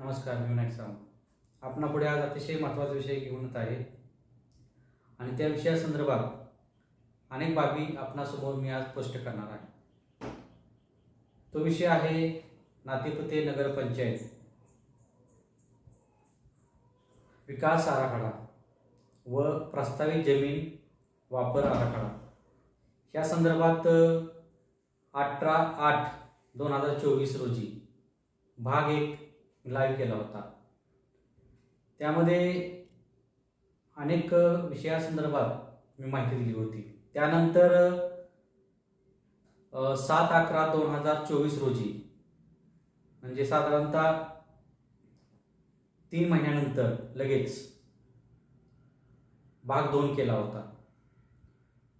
नमस्कार मी विनायक सावंत. आपणा पुढे आज अतिशय महत्त्वाचा विषय घेऊन येत आहे. आणि त्या विषयासंदर्भात अनेक बाबी आपणासमोर मी आज स्पष्ट करणार आहे. तो विषय आहे नातेपुते नगरपंचायत विकास आराखडा व प्रस्तावित जमीन वापर आराखडा. या संदर्भात अठरा आठ दोन हजार चोवीस रोजी भाग एक लाईव्ह केला होता. त्यामध्ये अनेक विषयासंदर्भात मी माहिती दिली होती. त्यानंतर सात अकरा दोन हजार चोवीस रोजी म्हणजे साधारणतः तीन महिन्यानंतर लगेच भाग दोन केला होता.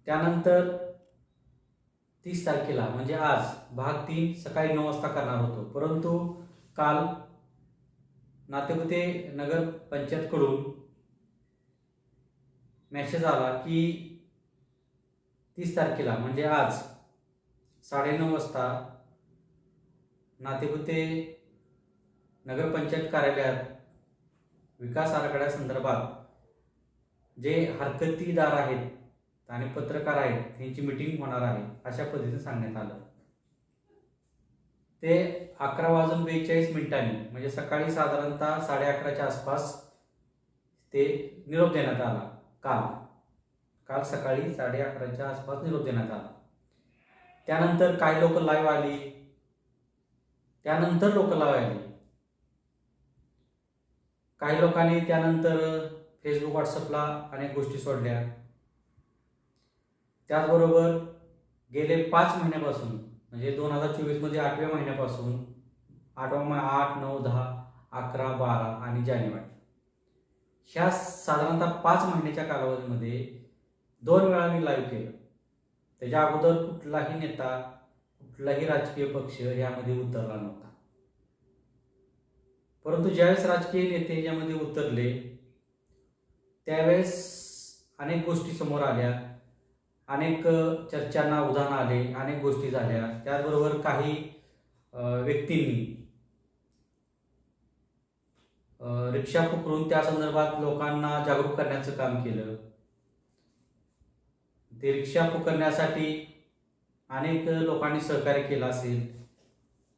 त्यानंतर तीस तारखेला म्हणजे आज भाग तीन सकाळी नऊ वाजता करणार होतो. परंतु काल नातेपुते नगर पंचायतकडून मेसेज आला की तीस तारखेला म्हणजे आज साडेनऊ वाजता नातेपुते नगरपंचायत कार्यालयात विकास आराखड्यासंदर्भात जे हरकतीदार आहेत आणि पत्रकार आहेत त्यांची मिटिंग होणार आहे अशा पद्धतीने सांगण्यात आलं. ते अकरा वाजून बेचाळीस मिनिटांनी म्हणजे सकाळी साधारणतः साडे अकराच्या आसपास ते निरोप देण्यात आला. काल. काल सकाळी साडे अकराच्या आसपास निरोप देण्यात आला. त्यानंतर काही लोक लाईव्ह आली. त्यानंतर लोक लाईव्ह आली. काही लोकांनी त्यानंतर फेसबुक व्हॉट्सअपला अनेक गोष्टी सोडल्या. त्याचबरोबर गेले पाच महिन्यापासून म्हणजे दोन हजार चोवीसमध्ये आठव्या महिन्यापासून आठवा आठ नऊ दहा अकरा बारा आणि जानेवारी. ह्या साधारणतः पाच महिन्याच्या कालावधीमध्ये दोन वेळा मी लाईव्ह केलं. त्याच्या अगोदर कुठलाही नेता कुठलाही राजकीय पक्ष यामध्ये उतरला नव्हता. परंतु ज्यावेळेस राजकीय नेते यामध्ये उतरले त्यावेळेस अनेक गोष्टी समोर आल्या. अनेक चर्चांना उधाण आले अनेक गोष्टी झाल्या. त्याचबरोबर काही व्यक्तींनी रिक्षा पकडून त्या संदर्भात लोकांना जागरूक करण्याचं काम केलं. ते रिक्षा पकडण्यासाठी अनेक लोकांनी सहकार्य केलं असेल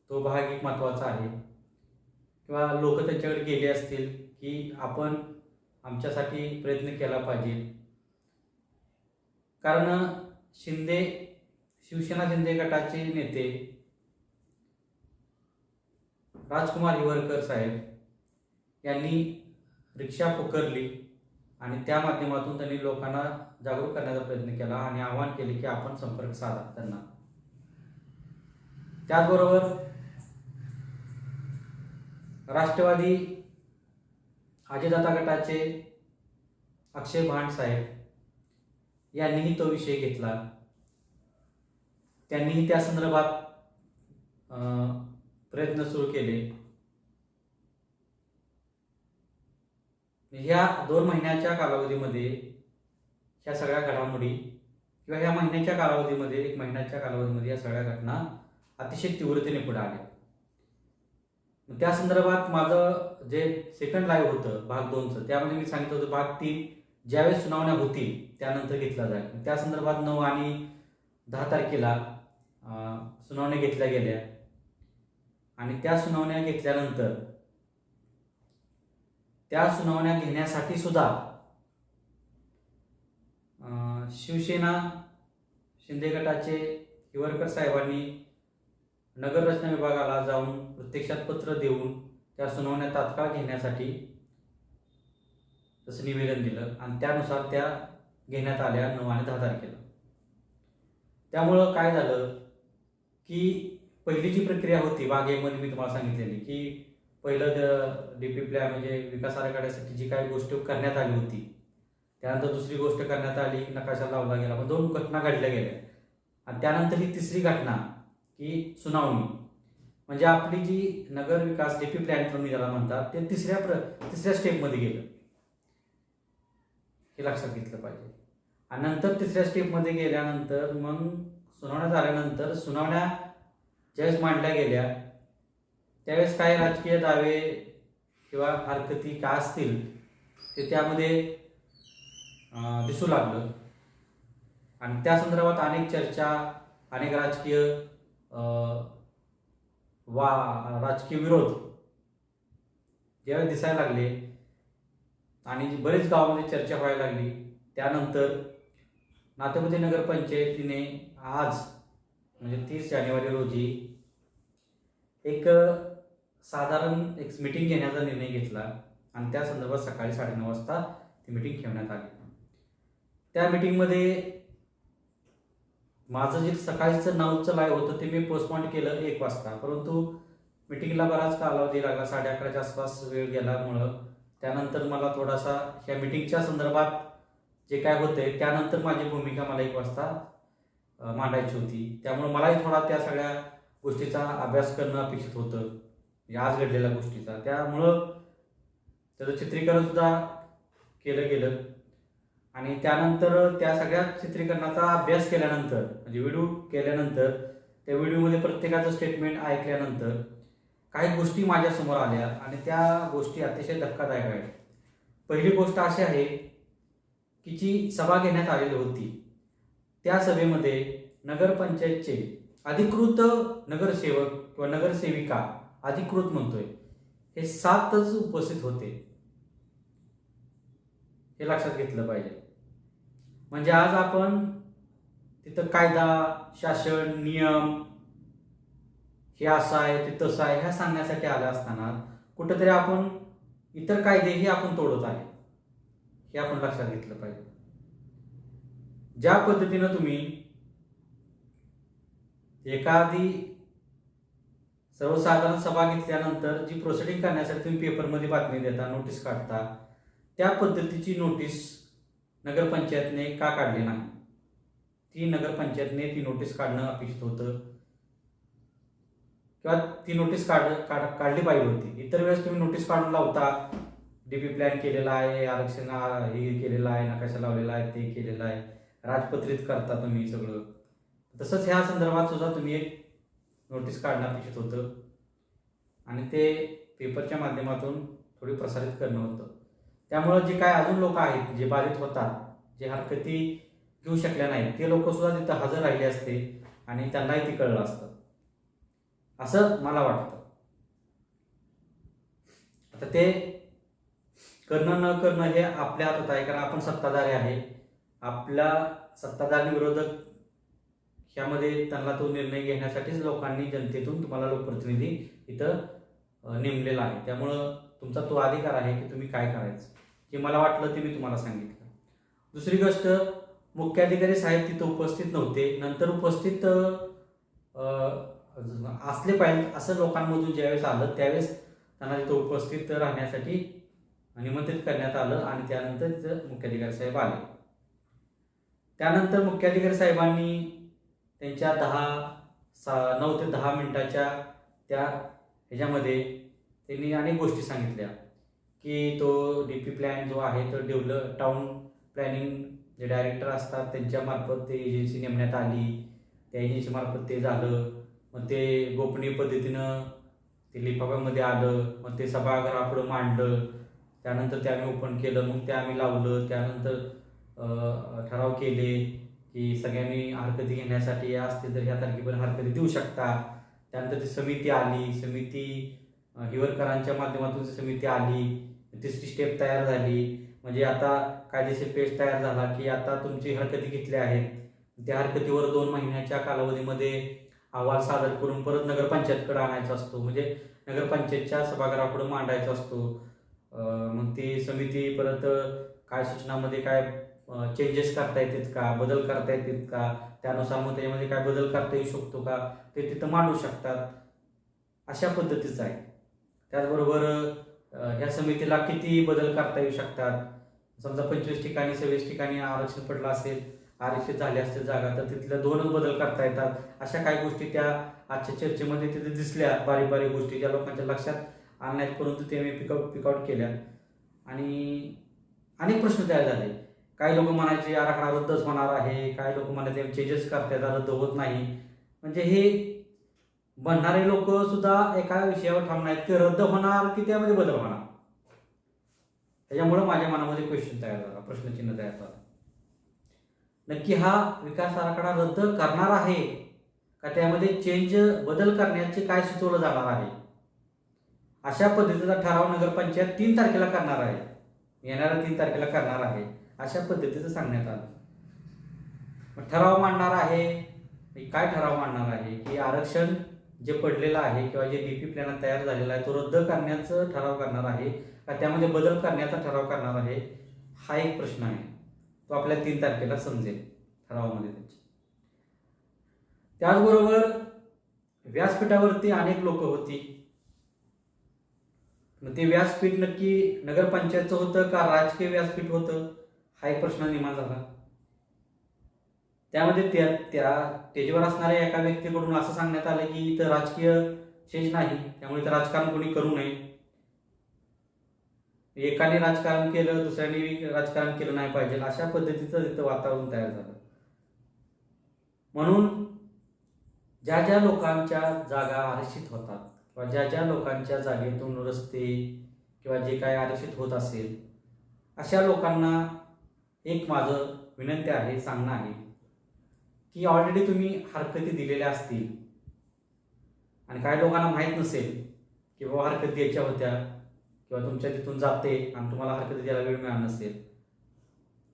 तो भाग एक महत्त्वाचा आहे. किंवा लोक त्यांच्याकडे गेले असतील की आपण आमच्यासाठी प्रयत्न केला पाहिजे. कारण शिंदे शिवसेना शिंदे गटाचे नेते राजकुमार हिवरकर साहेब यांनी रिक्षा पुकारली आणि त्या माध्यमातून त्यांनी लोकांना जागरूक करण्याचा प्रयत्न केला आणि आवाहन केले की आपण संपर्क साधा त्यांना. त्याचबरोबर राष्ट्रवादी अजयदाता गटाचे अक्षय भांड साहेब यांनीही तो विषय घेतला. त्यांनीही त्या संदर्भात प्रयत्न सुरू केले. ह्या दोन महिन्याच्या कालावधीमध्ये ह्या सगळ्या घडामोडी किंवा ह्या महिन्याच्या कालावधीमध्ये एक महिन्याच्या कालावधीमध्ये या सगळ्या घटना अतिशय तीव्रतेने पुढे आल्या. त्या संदर्भात माझं जे सेकंड लाईव्ह होतं भाग दोनचं त्यामध्ये मी सांगितलं होतं भाग तीन ज्यावेळेस सुनावण्या होतील त्यानंतर घेतला जाईल. त्या संदर्भात नऊ आणि दहा तारखेला सुनावण्या घेतल्या गेल्या. आणि त्या सुनावण्या घेतल्यानंतर त्या सुनावण्या घेण्यासाठी सुद्धा शिवसेना शिंदे गटाचे हिवरकर साहेबांनी नगररचना विभागाला जाऊन प्रत्यक्षात पत्र देऊन त्या सुनावण्या तात्काळ घेण्यासाठी तसं निवेदन दिलं आणि त्यानुसार त्या घेण्यात आल्या नऊ आणि दहा तारखेला. त्यामुळं काय झालं की पहिली जी प्रक्रिया होती बागेमध्ये मी तुम्हाला सांगितलेली की पहिलं डी पी प्लॅन म्हणजे विकास आराखड्यासाठी जी काही गोष्ट करण्यात आली होती त्यानंतर दुसरी गोष्ट करण्यात आली नकाशा लावला गेला मग दोन घटना घडल्या गेल्या. आणि त्यानंतर ही तिसरी घटना की सुनावणी. म्हणजे आपली जी नगर विकास डी पी प्लॅन म्हणून ज्याला म्हणतात ते तिसऱ्या प्र तिसऱ्या स्टेपमध्ये गेलं. हे लक्षात घेतलं पाहिजे. आणि नंतर तिसऱ्या स्टेपमध्ये गेल्यानंतर मग सुनावण्या झाल्यानंतर सुनावण्या ज्यावेळेस मांडल्या गेल्या त्यावेळेस काही राजकीय दावे किंवा हरकती काय असतील ते त्यामध्ये दिसू लागलं. आणि त्या संदर्भात अनेक चर्चा अनेक राजकीय वा राजकीय विरोध ज्यावेळेस दिसायला लागले आणि बरेच गावामध्ये चर्चा व्हायला लागली. त्यानंतर नातेपुते नगरपंचायतीने आज म्हणजे तीस जानेवारी रोजी एक साधारण एक मिटिंग घेण्याचा निर्णय घेतला. आणि त्या संदर्भात सकाळी साडेनऊ वाजता ती मिटिंग ठेवण्यात आली. त्या मिटिंगमध्ये माझं जे सकाळचं नऊचं लाईव्ह होतं ते मी पोस्टपॉन केलं एक वाजता. परंतु मिटिंगला बराच कालावधी लागला. साडे अकराच्या आसपास वेळ गेल्यामुळं त्यानंतर मला थोडासा ह्या मिटिंगच्या संदर्भात जे काय होतंय त्यानंतर माझी भूमिका मला एक वाजता मांडायची होती. त्यामुळे मलाही थोडा त्या सगळ्या गोष्टीचा अभ्यास करणं अपेक्षित होतं. आज घडलेल्या गोष्टीचा. त्यामुळं त्याचं चित्रीकरण सुद्धा केलं गेलं. आणि त्यानंतर त्या सगळ्या चित्रीकरणाचा अभ्यास केल्यानंतर म्हणजे व्हिडिओ केल्यानंतर त्या व्हिडिओमध्ये प्रत्येकाचं स्टेटमेंट ऐकल्यानंतर काही गोष्टी माझ्यासमोर आल्या आणि त्या गोष्टी अतिशय धक्कादायक आहेत. पहिली गोष्ट अशी आहे की जी सभा घेण्यात आलेली होती त्या सभेमध्ये नगरपंचायतचे अधिकृत नगरसेवक किंवा नगरसेविका अधिकृत म्हणतोय हे सातच उपस्थित होते. हे लक्षात घेतलं पाहिजे. म्हणजे आज आपण तिथं कायदा शासन नियम हे असं आहे ते तसं आहे ह्या सांगण्यासाठी आलं असताना कुठंतरी आपण इतर कायदेही आपण तोडत आहे. हे आपण लक्षात घेतलं पाहिजे. ज्या पद्धतीनं तुम्ही एखादी सर्वसाधारण सभा घेतल्यानंतर जी प्रोसिडिंग करण्यासाठी तुम्ही पेपरमध्ये बातमी देता नोटीस काढता त्या पद्धतीची नोटीस नगरपंचायतने का काढली नाही? ती नगरपंचायतने ती नोटीस काढणं अपेक्षित होतं. किंवा ती नोटीस काढ काढ काढली पाहिजे होती. इतर वेळेस तुम्ही नोटीस काढून लावता. डीपी प्लॅन केलेला आहे आरक्षण हे केलेलं आहे नकाशा लावलेला आहे ते केलेलं आहे. राजपत्रित करता तुम्ही सगळं. तसंच ह्या संदर्भात सुद्धा तुम्ही एक नोटीस काढणं अपेक्षित होतं. आणि ते पेपरच्या माध्यमातून थोडी प्रसारित करणं होतं. त्यामुळं जे काय अजून लोक आहेत जे बाधित होतात जे हरकती घेऊ शकल्या नाहीत ते लोक सुद्धा तिथं हजर राहिले असते आणि त्यांनाही ते कळलं असतं. असं मला वाटतं. आता ते करणं न करणं हे आपल्या हातात आहे कारण आपण सत्ताधारी आहे. आपल्या सत्ताधारी विरोधक ह्यामध्ये त्यांना तो निर्णय घेण्यासाठीच लोकांनी जनतेतून तुम्हाला लोकप्रतिनिधी इथं नेमलेला आहे. त्यामुळं तुमचा तो अधिकार आहे की तुम्ही काय करायचं हे मला वाटलं ते मी तुम्हाला सांगितलं. दुसरी गोष्ट मुख्याधिकारी साहेब तिथं उपस्थित नव्हते. नंतर उपस्थित असले पाहिजे असं लोकांमधून ज्यावेळेस आलं त्यावेळेस त्यांना तिथं उपस्थित राहण्यासाठी निमंत्रित करण्यात आलं आणि त्यानंतर तिथं मुख्याधिकारी साहेब आले. त्यानंतर मुख्याधिकारी साहेबांनी त्यांच्या दहा सा नऊ ते दहा मिनिटाच्या त्या ह्याच्यामध्ये त्यांनी अनेक गोष्टी सांगितल्या की तो डी पी प्लॅन जो आहे तो डेव्हलप टाऊन प्लॅनिंग जे डायरेक्टर असतात त्यांच्यामार्फत ते एजन्सी नेमण्यात आली त्या एजन्सीमार्फत ते झालं. मग ते गोपनीय पद्धतीनं ते लिफाफ्यामध्ये आलं मग ते सभागृहापुढं मांडलं. त्यानंतर ते आम्ही ओपन केलं मग ते आम्ही लावलं. त्यानंतर ठराव केले की सगळ्यांनी हरकती घेण्यासाठी असते तर ह्या तारखेपर्यंत हरकती देऊ शकता. त्यानंतर ती समिती आली. समिती हिवरकरांच्या माध्यमातून समिती आली. तिसरी स्टेप तयार झाली. म्हणजे आता कायदेशीर पेज तयार झाला की आता तुमची हरकती घेतल्या आहेत. त्या हरकतीवर दोन महिन्याच्या कालावधीमध्ये अहवाल सादर करून परत नगरपंचायतकडे आणायचा असतो. म्हणजे नगरपंचायतच्या सभागृहापुढे मांडायचा असतो. मग ती समिती परत काय सूचनामध्ये काय चेंजेस करता येतात का? बदल करता येतात का? त्यानुसार मग त्याच्यामध्ये काय बदल करता येऊ शकतो का? ते तिथं मांडू शकतात. अशा पद्धतीचं आहे. त्याचबरोबर या समितीला किती बदल करता येऊ शकतात? समजा पंचवीस ठिकाणी सव्वीस ठिकाणी आरक्षण पडलं असेल आरक्षित झाल्या असतील जागा तर तिथल्या दोनच बदल करता येतात. अशा काही गोष्टी त्या आजच्या चर्चेमध्ये तिथे दिसल्या बारीक बारीक गोष्टी ज्या लोकांच्या लक्षात आणण्यात परंतु ते मी पिकआउट पिकआउट केल्या. आणि अनेक प्रश्न तयार झाले. काही लोक म्हणायचे आराखडा रद्दच होणार आहे. काही लोक म्हणायचे चेंजेस करतात रद्द होत नाही. म्हणजे हे बनणारे लोक सुद्धा एका विषयावर ठाम नाहीत. की रद्द होणार की त्यामध्ये बदल होणार? त्याच्यामुळं माझ्या मनामध्ये क्वेश्चन तयार झाला प्रश्नचिन्ह तयार झाला. नक्की हा विकास आराखडा रद्द करणार आहे का? त्यामध्ये चेंज बदल करण्याचे काय सुचवलं जाणार आहे? अशा पद्धतीचा ठराव नगरपंचायत तीन तारखेला करणार आहे. येणाऱ्या तीन तारखेला करणार आहे. अशा पद्धतीचं सांगण्यात आलं. ठराव मांडणार आहे. काय ठराव मांडणार आहे? की आरक्षण जे पडलेलं आहे किंवा जे डीपी प्लॅन तयार झालेला आहे तो रद्द करण्याचं ठराव करणार आहे का? त्यामध्ये बदल करण्याचा ठराव करणार आहे? हा एक प्रश्न आहे. तो आपल्या तीन तारखेला समजेल ठरावामध्ये त्याची. त्याचबरोबर व्यासपीठावरती अनेक लोक होती. मग ते व्यासपीठ नक्की नगरपंचायतचं होतं का राजकीय व्यासपीठ होतं? हा एक प्रश्न निर्माण झाला. त्यामध्ये त्या त्या स्टेजवर असणाऱ्या एका व्यक्तीकडून असं सांगण्यात आलं की इथं राजकीय स्टेज नाही. त्यामुळे इथं राजकारण कोणी करू नये. एकाने राजकारण केलं दुसऱ्याने राजकारण केलं नाही पाहिजे. अशा पद्धतीचं तिथं वातावरण तयार झालं. म्हणून ज्या ज्या लोकांच्या जागा आरक्षित होतात किंवा ज्या ज्या लोकांच्या जागेतून रस्ते किंवा जे काय आरक्षित होत असेल अशा लोकांना एक माझं विनंती आहे सांगणं आहे की ऑलरेडी तुम्ही हरकती दिलेल्या असतील आणि काही लोकांना माहीत नसेल की बाबा हरकत याच्या होत्या किंवा तुमच्या तिथून जाते आणि तुम्हाला हरकत द्यायला वेळ मिळाला नसेल.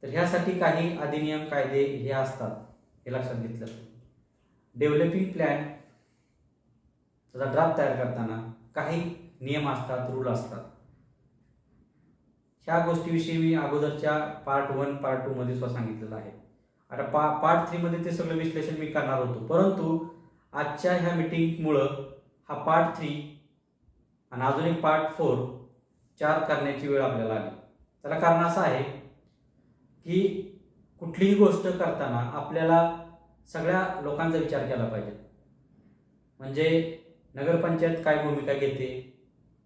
तर ह्यासाठी काही अधिनियम कायदे हे असतात हे लक्षात घेतलं. डेव्हलपिंग प्लॅन त्याचा ड्राफ्ट तयार करताना काही नियम असतात रूल असतात. ह्या गोष्टीविषयी मी अगोदरच्या पार्ट वन पार्ट टू मध्ये सुद्धा सांगितलेलं आहे. आता पा पार्ट थ्रीमध्ये ते सगळं विश्लेषण मी करणार होतो. परंतु आजच्या ह्या मिटिंगमुळं हा पार्ट थ्री आणि अजून एक पार्ट फोर चार करण्याची वेळ आपल्याला आली. त्याला कारण असं आहे की कुठलीही गोष्ट करताना आपल्याला सगळ्या लोकांचा विचार केला पाहिजे. म्हणजे नगरपंचायत काय भूमिका घेते?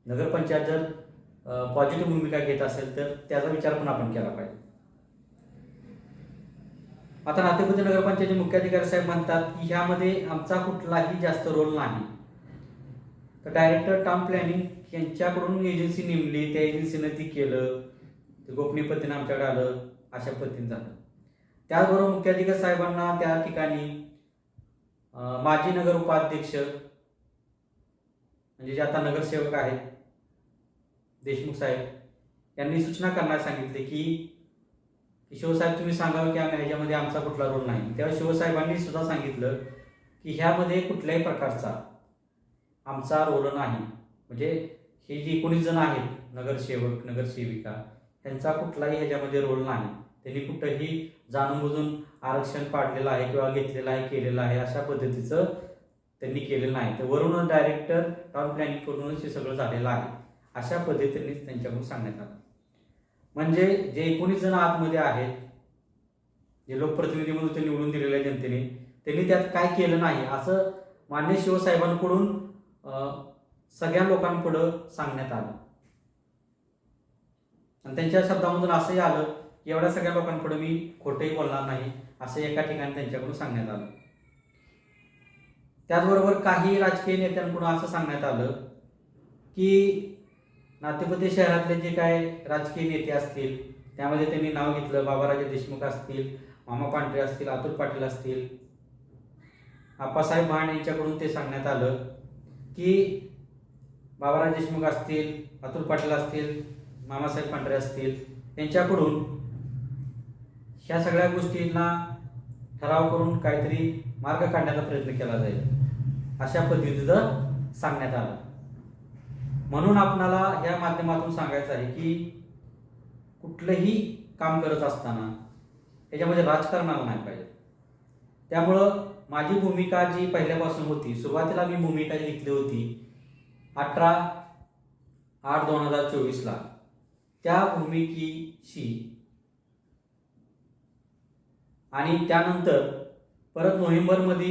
नगरपंचायत जर पॉझिटिव्ह भूमिका घेत असेल तर त्याचा विचार पण आपण केला पाहिजे. आता नातेपुते नगरपंचायतचे मुख्याधिकारी साहेब म्हणतात की ह्यामध्ये आमचा कुठलाही जास्त रोल नाही. तर डायरेक्टर टाउन प्लॅनिंग यांच्याकडून एजन्सी नेमली त्या एजन्सीनं ती केलं. ते गोपनीय पद्धतीनं आमच्याकडे आलं अशा पद्धतीने झालं. त्याचबरोबर मुख्याधिकारी साहेबांना त्या ठिकाणी माजी नगर उपाध्यक्ष म्हणजे जे आता नगरसेवक आहेत देशमुख साहेब यांनी सूचना करण्यास सांगितले की की शिवसाहेब तुम्ही सांगावं की आम्ही ह्याच्यामध्ये आमचा कुठला रोल नाही. तेव्हा शिवसाहेबांनी सुद्धा सांगितलं की ह्यामध्ये कुठल्याही प्रकारचा आमचा रोल नाही. म्हणजे हे जे एकोणीस जण आहेत नगरसेवक नगरसेविका त्यांचा कुठलाही ह्याच्यामध्ये रोल नाही. त्यांनी कुठंही जाणून बुजून आरक्षण पाडलेलं आहे किंवा घेतलेलं आहे केलेलं आहे अशा पद्धतीचं त्यांनी केलेलं नाही. तर वरून डायरेक्टर टाउन प्लॅनिंग करूनच हे सगळं झालेलं आहे. अशा पद्धतीने त्यांच्याकडून सांगण्यात आलं. म्हणजे जे एकोणीस जण आतमध्ये आहेत जे लोकप्रतिनिधी म्हणून ते निवडून दिलेल्या जनतेने त्यांनी त्यात काय केलं नाही असं मान्य शिवसाहेबांकडून सगळ्या लोकांपुढं सांगण्यात आलं. आणि त्यांच्या शब्दामधून असंही आलं की एवढ्या सगळ्या लोकांपुढे मी खोटंही बोलणार नाही असं एका ठिकाणी त्यांच्याकडून सांगण्यात आलं. त्याचबरोबर काही राजकीय नेत्यांकडून असं सांगण्यात आलं की नातेपती शहरातले जे काय राजकीय नेते असतील त्यामध्ये त्यांनी नाव घेतलं बाबाराजे देशमुख असतील मामा पांढरे असतील अतुल पाटील असतील. आप्पासाहेब भाण यांच्याकडून ते सांगण्यात आलं की बाबाराज देशमुख असतील अतुल पाटील असतील मामासाहेब पांढरे असतील यांच्याकडून ह्या सगळ्या गोष्टींना ठराव करून काहीतरी मार्ग काढण्याचा प्रयत्न केला जाईल अशा पद्धतीचं सांगण्यात आलं. म्हणून आपणाला या माध्यमातून सांगायचं आहे की कुठलंही काम करत असताना याच्यामध्ये राजकारण आलं नाही पाहिजे. त्यामुळं माझी भूमिका जी पहिल्यापासून होती सुरुवातीला मी भूमिका घेतली होती अठरा आठ दोन हजार चोवीसला. त्या भूमिकेशी आणि त्यानंतर परत नोव्हेंबरमध्ये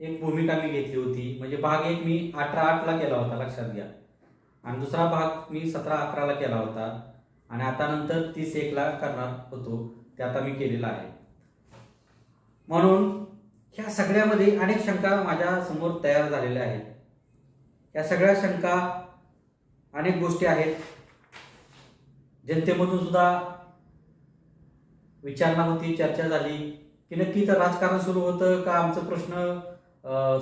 एक भूमिका मी घेतली होती म्हणजे भाग एक मी अठरा आठला केला होता लक्षात घ्या. आणि दुसरा भाग मी सतरा अकराला केला होता आणि आता नंतर तीस एकला करणार होतो ते आता मी केलेला आहे. म्हणून ह्या सगळ्यामध्ये अनेक शंका माझ्यासमोर तयार झालेल्या आहेत. या सगळ्या शंका अनेक गोष्टी आहेत. जनतेमधून सुद्धा विचारणा होती चर्चा झाली की नक्की तर राजकारण सुरू होतं का आमचं प्रश्न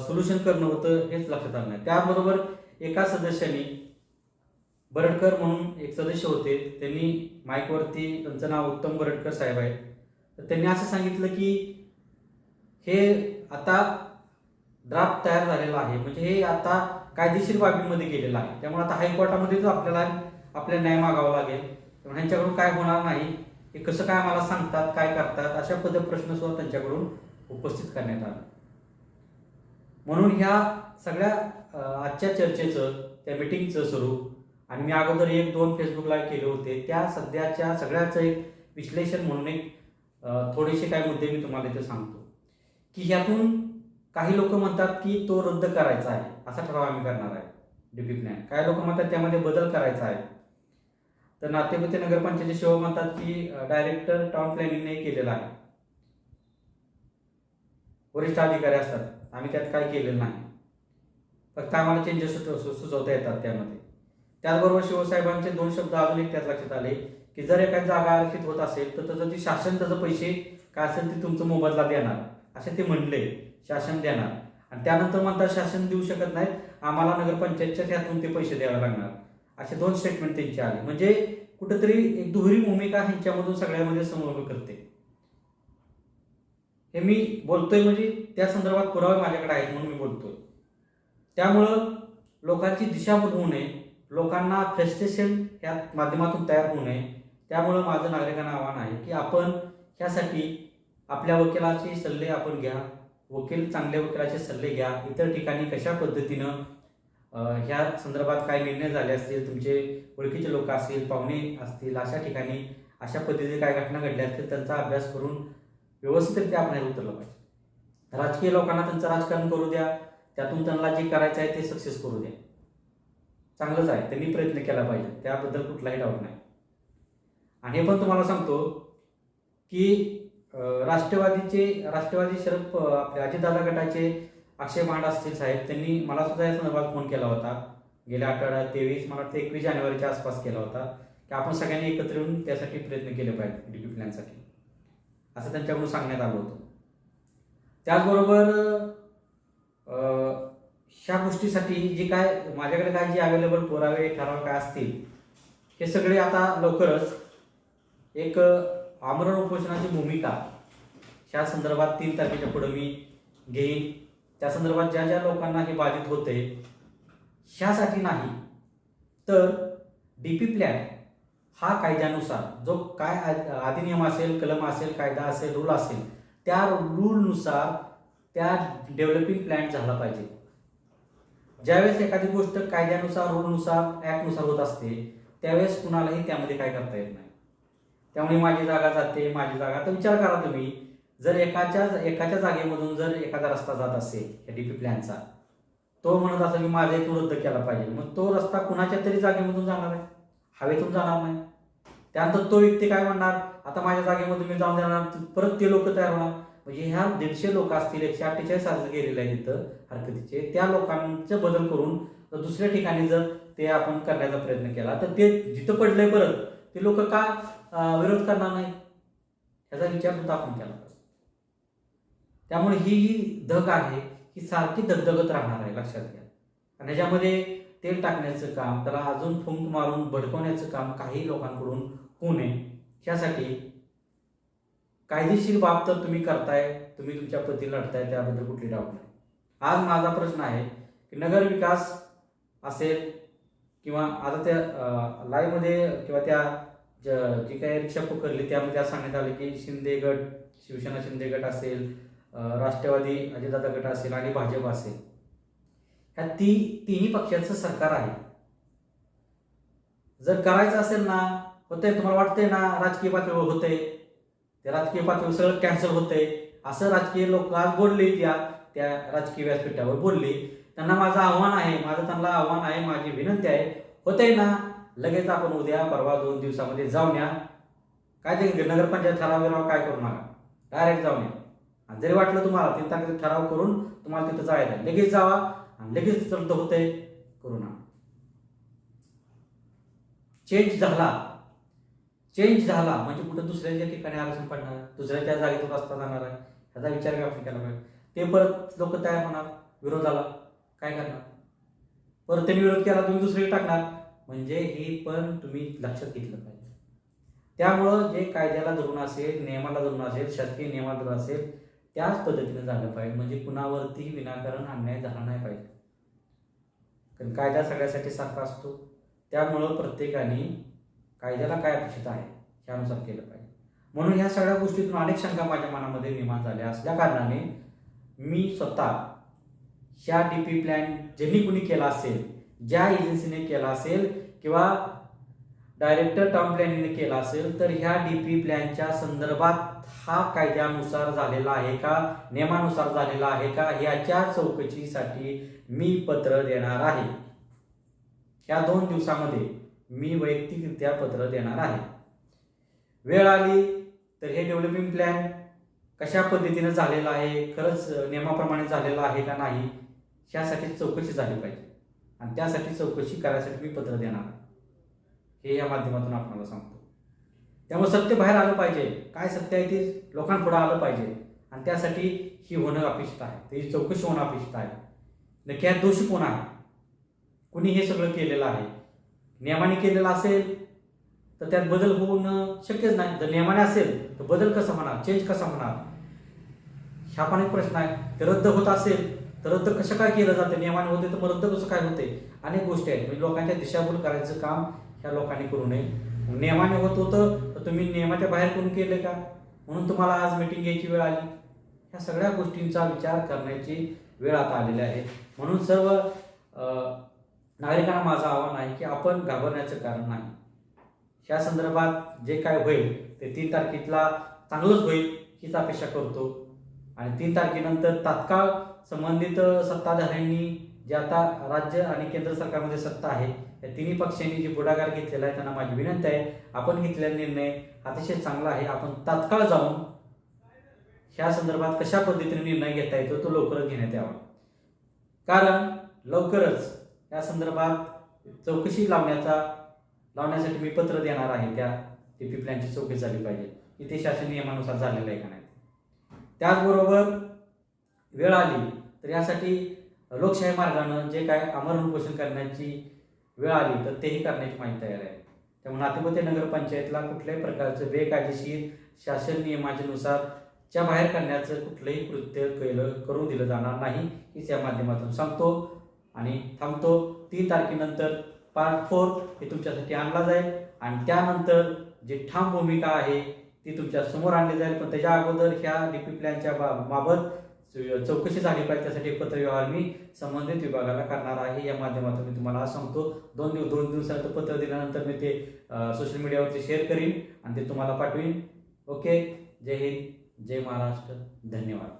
सोल्युशन करणं होतं हेच लक्षात आलं नाही. त्याबरोबर एका सदस्याने बरडकर म्हणून एक सदस्य होते त्यांनी माईकवरती त्यांचं नाव उत्तम बरडकर साहेब आहे तर त्यांनी असं सांगितलं की हे आता ड्राफ्ट तयार झालेला आहे. म्हणजे हे आता कायदेशीर बाबीमध्ये गेलेलं आहे. त्यामुळे आता हायकोर्टामध्येच आपल्याला आपल्या न्याय मागावा लागेल. त्यामुळे ह्यांच्याकडून काय होणार नाही? हे कसं काय मला सांगतात काय करतात? अशा पद प्रश्न सुद्धा त्यांच्याकडून उपस्थित करण्यात आला. म्हणून ह्या सगळ्या आजच्या चर्चेचं त्या मिटिंगचं स्वरूप आणि मी अगोदर एक दोन फेसबुकला केले होते त्या सध्याच्या सगळ्याचं एक विश्लेषण म्हणून एक थोडेसे काही मुद्दे मी तुम्हाला इथे सांगतो. की ह्यातून काही लोक म्हणतात की तो रद्द करायचा आहे. असा ठराव आम्ही करणार आहे. डीपी प्लॅन काही लोक म्हणतात त्यामध्ये बदल करायचा आहे. तर नातेपती नगरपंचायतचे सेवा म्हणतात की डायरेक्टर टाउन प्लॅनिंगने केलेला आहे. वरिष्ठ अधिकारी असतात. आम्ही त्यात काही केलेलं नाही. फक्त आम्हाला चेंजेस सुचवता येतात त्यामध्ये. त्याचबरोबर शिवसाहेबांचे दोन शब्द अजून एक त्यात लक्षात आले की जर एखादी जागा आरक्षित होत असेल तर त्याचं ते शासन त्याचं पैसे काय असेल ते तुमचं मोबदला देणार असे ते म्हणले शासन देणार. आणि त्यानंतर म्हणतात शासन देऊ शकत नाहीत. आम्हाला नगरपंचायतच्या त्यातून ते पैसे द्यावे लागणार. असे दोन स्टेटमेंट त्यांचे आले. म्हणजे कुठंतरी एक दुहेरी भूमिका ह्यांच्यामधून सगळ्यामध्ये समोर करते. हे मी बोलतोय म्हणजे त्या संदर्भात पुरावे माझ्याकडे आहेत म्हणून मी बोलतोय. त्यामुळं लोकांची दिशाभूल होऊ नये. लोकांना फ्रस्ट्रेशन ह्या माध्यमातून तयार होऊ नये. त्यामुळं माझं नागरिकांना आव्हान आहे की आपण ह्यासाठी आपल्या वकिलाचे सल्ले आपण घ्या. वकील चांगल्या वकिलाचे सल्ले घ्या. इतर ठिकाणी कशा पद्धतीनं ह्या संदर्भात काय निर्णय झाले असतील तुमचे ओळखीचे लोक असतील पाहुणे असतील अशा ठिकाणी अशा पद्धतीने काय घटना घडल्या असतील त्यांचा अभ्यास करून व्यवस्थितरित्या आपण उतरलं पाहिजे राजकीय लोकांना त्यांचं राजकारण करू द्या. त्यातून त्यांना जे करायचं आहे ते सक्सेस करू द्या. चांगलंच आहे. त्यांनी प्रयत्न केला पाहिजे. त्याबद्दल कुठलाही डाऊट नाही. आणि हे पण तुम्हाला सांगतो की राष्ट्रवादीचे राष्ट्रवादी शरद आपले अजितदादा गटाचे अक्षय मांड असतील साहेब त्यांनी मला सुद्धा या संदर्भात फोन केला होता. गेल्या आठवड्यात तेवीस मला वाटतं एकवीस जानेवारीच्या आसपास केला होता. की आपण सगळ्यांनी एकत्र येऊन त्यासाठी प्रयत्न केले पाहिजे डीपी प्लॅनसाठी असं त्यांच्याकडून सांगण्यात आलं होतं. त्याचबरोबर ह्या गोष्टीसाठी जे काय माझ्याकडे काय जे अवेलेबल पुरावे ठराव काय असतील हे सगळे आता लवकरच एक आमरण उपोषणाची भूमिका ह्या संदर्भात तीन तारखेच्या पुढे मी घेईन. त्या संदर्भात ज्या ज्या लोकांना हे बाधित होते ह्यासाठी नाही. तर डी पी प्लॅन हा कायद्यानुसार जो काय आ- अधिनियम असेल कलम असेल कायदा असेल रूल असेल त्या रूलनुसार त्या डेव्हलपिंग प्लॅन झाला पाहिजे. ज्यावेळेस एखादी गोष्ट कायद्यानुसार रूलनुसार ऍक्टनुसार होत असते त्यावेळेस कुणालाही त्यामध्ये काय करता येत नाही. त्यामुळे माझी जागा जाते माझी जागा. तर विचार करा तुम्ही जर एकाच्या एकाच्या जागेमधून जर एखादा रस्ता जात असेल या डीपी प्लॅनचा तो म्हणत असेल की माझा इथून रद्द केला पाहिजे मग तो रस्ता कुणाच्या तरी जागेमधून जाणार आहे? हवेतून जाणार नाही. त्यानंतर तो व्यक्ती काय म्हणणार? आता माझ्या जागेमधून मी जाऊन देणार परत ते लोक तयार होणार. म्हणजे ह्या दीडशे लोक असतील एकशे अठ्ठेचाळीस अर्ज गेलेले आहेत तिथं हरकतीचे. त्या लोकांचे बदल करून दुसऱ्या ठिकाणी जर ते आपण करण्याचा प्रयत्न केला तर ते जिथं पडलंय परत ते लोक का विरोध करणार नाही ह्याचा विचार सुद्धा आपण केला त्यामुळे ही जी धग आहे ही सारखी धगधगत राहणार आहे लक्षात घ्या. आणि ह्याच्यामध्ये तेल टाकण्याचं काम त्याला अजून फुंक मारून भडकवण्याचं काम काही लोकांकडून होऊ नये. ह्यासाठी कायदेशीर बाब तर तुम्ही करताय तुम्ही तुमच्या पती लढताय त्याबद्दल कुठली डाऊट नाही. आज माझा प्रश्न आहे की नगर विकास असेल किंवा आता त्या लाईव्हमध्ये किंवा त्या ज- जी काही रिक्षा पकडली त्यामध्ये आज सांगण्यात आलं की शिंदे गट शिवसेना शिंदे गट असेल राष्ट्रवादी अजितदादा गट असेल आणि भाजप असेल. ह्या ती तिन्ही पक्षांचं सरकार आहे. जर करायचं असेल ना होतंय तुम्हाला वाटतंय ना राजकीय पातळीवर होतंय ते राजकीय पातळीवर सगळं कॅन्सल होतंय असं राजकीय लोक आज बोलले त्या त्या राजकीय व्यासपीठावर बोलले. त्यांना माझं आव्हान आहे माझं त्यांना आव्हान आहे माझी विनंती आहे होतंय ना लगेच आपण उद्या परवा दोन दिवसामध्ये जाऊन या. काय ते नगरपंचायत ठराव बिराव काय करू नका. डायरेक्ट जाऊन या. आणि जरी वाटलं तुम्हाला तीन तारखेचा ठराव करून तुम्हाला तिथं जायला लगेच जावा आणि लगेच रद्द होतंय करू नका. चेंज झाला. चेंज झाला म्हणजे कुठं दुसऱ्याच्या ठिकाणी आरक्षण पडणार. दुसऱ्याच्या जागेतून रस्ता जाणार आहे. ह्याचा विचार काय आपण केला पाहिजे ते परत लोक तयार होणार. विरोधाला काय करणार? परत त्यांनी विरोध केला तुम्ही दुसरे टाकणार. म्हणजे हे पण तुम्ही लक्षात घेतलं पाहिजे. त्यामुळं जे कायद्याला धरून असेल नियमाला धरून असेल शासकीय नियमाला धरून असेल त्याच पद्धतीने झालं पाहिजे. म्हणजे कुणावरती विनाकारण अन्याय झाला नाही पाहिजे. कारण कायदा सगळ्यासाठी सारखा असतो. त्यामुळं प्रत्येकाने कायद्याला काय अपेक्षित आहे त्यानुसार केलं पाहिजे. म्हणून ह्या सगळ्या गोष्टीतून अनेक शंका माझ्या मनामध्ये निर्माण झाल्या. असल्या कारणाने मी स्वतः ह्या डी पी प्लॅन ज्यांनी कुणी केला असेल ज्या एजन्सीने केला असेल किंवा डायरेक्टर टर्म प्लॅनिंगने केला असेल तर ह्या डी पी प्लॅनच्या संदर्भात हा कायद्यानुसार झालेला आहे का? नियमानुसार झालेला आहे का? याच्या चौकशीसाठी मी पत्र देणार आहे. ह्या दोन दिवसामध्ये मी वैयक्तिकरित्या पत्र देणार आहे. वेळ आली तर हे डेव्हलपिंग प्लॅन कशा पद्धतीने झालेला आहे? खरंच नियमाप्रमाणे झालेला आहे का नाही? ह्यासाठी चौकशी झाली पाहिजे. आणि त्यासाठी चौकशी करायसाठी मी पत्र देणार. हे या माध्यमातून आपल्याला सांगतो. त्यामुळे सत्य बाहेर आलं पाहिजे. काय सत्य आहे ते लोकांपुढे आलं पाहिजे. आणि त्यासाठी ही होणं अपेक्षित आहे. त्याची चौकशी होणं अपेक्षित आहे. नक्की ह्यात दोषी कोण आहे? कुणी हे सगळं केलेलं आहे? नियमाने केलेलं असेल तर त्यात बदल होणं शक्यच नाही. जर नियमाने असेल तर बदल कसा होणार? चेंज कसा होणार? ह्या पण एक प्रश्न आहे. ते रद्द होत असेल रद्द कसं काय केलं जातं? नियमाने होते तर मग रद्द कसं काय होते? अनेक गोष्टी आहेत. म्हणजे लोकांच्या दिशाभूल करायचं काम ह्या लोकांनी करू नये. नियमाने होत होतं तर तुम्ही नियमाच्या बाहेर करून केले का? म्हणून तुम्हाला आज मिटिंग घ्यायची वेळ आली. ह्या सगळ्या गोष्टींचा विचार करण्याची वेळ आता आलेली आहे. म्हणून सर्व नागरिकांना माझं आव्हान आहे की आपण घाबरण्याचं कारण नाही. ह्या संदर्भात जे काय होईल ते तीन तारखेला चांगलंच होईल हीच अपेक्षा करतो. आणि तीन तारखेनंतर तात्काळ संबंधित सत्ताधाऱ्यांनी जे आता राज्य आणि केंद्र सरकारमध्ये सत्ता आहे या तिन्ही पक्षांनी जे पुढाकार घेतलेला आहे त्यांना माझी विनंती आहे आपण घेतलेला निर्णय अतिशय चांगला आहे. आपण तात्काळ जाऊन ह्या संदर्भात कशा पद्धतीने निर्णय घेता येतो तो लवकरच घेण्यात यावा. कारण लवकरच या संदर्भात चौकशी लावण्याचा लावण्यासाठी मी पत्र देणार आहे त्या टी पी प्लॅनची चौकशी झाली पाहिजे. इथे शासन नियमानुसार झालेलं आहे का नाही? त्याचबरोबर वेळ आली तर यासाठी लोकशाही मार्गानं जे काय आमरण उपोषण करण्याची वेळ आली तर तेही करण्याची माहिती तयार आहे. त्यामुळे नातेपते नगरपंचायतला कुठल्याही प्रकारचं बेकायदेशीर शासन नियमाच्यानुसार च्या बाहेर करण्याचं कुठलंही कृत्य केलं करून दिलं जाणार नाही हीच या माध्यमातून सांगतो आणि थांबतो. तीन तारखेनंतर पार्ट फोर हे तुमच्यासाठी आणला जाईल आणि त्यानंतर जे ठाम भूमिका आहे ती तुमच्यासमोर आणली जाईल. पण त्याच्या अगोदर ह्या डीपी प्लॅनच्या बाबत चौकशी झाली पाहिजे त्यासाठी एक पत्रव्यवहार मी संबंधित विभागाला करणार आहे. या माध्यमातून मी तुम्हाला सांगतो. दोन दिवस दोन दिवसानंतर पत्र दिल्यानंतर मी ते सोशल मीडियावरती शेअर करीन आणि ते तुम्हाला पाठवीन. ओके जय हिंद जय महाराष्ट्र. धन्यवाद.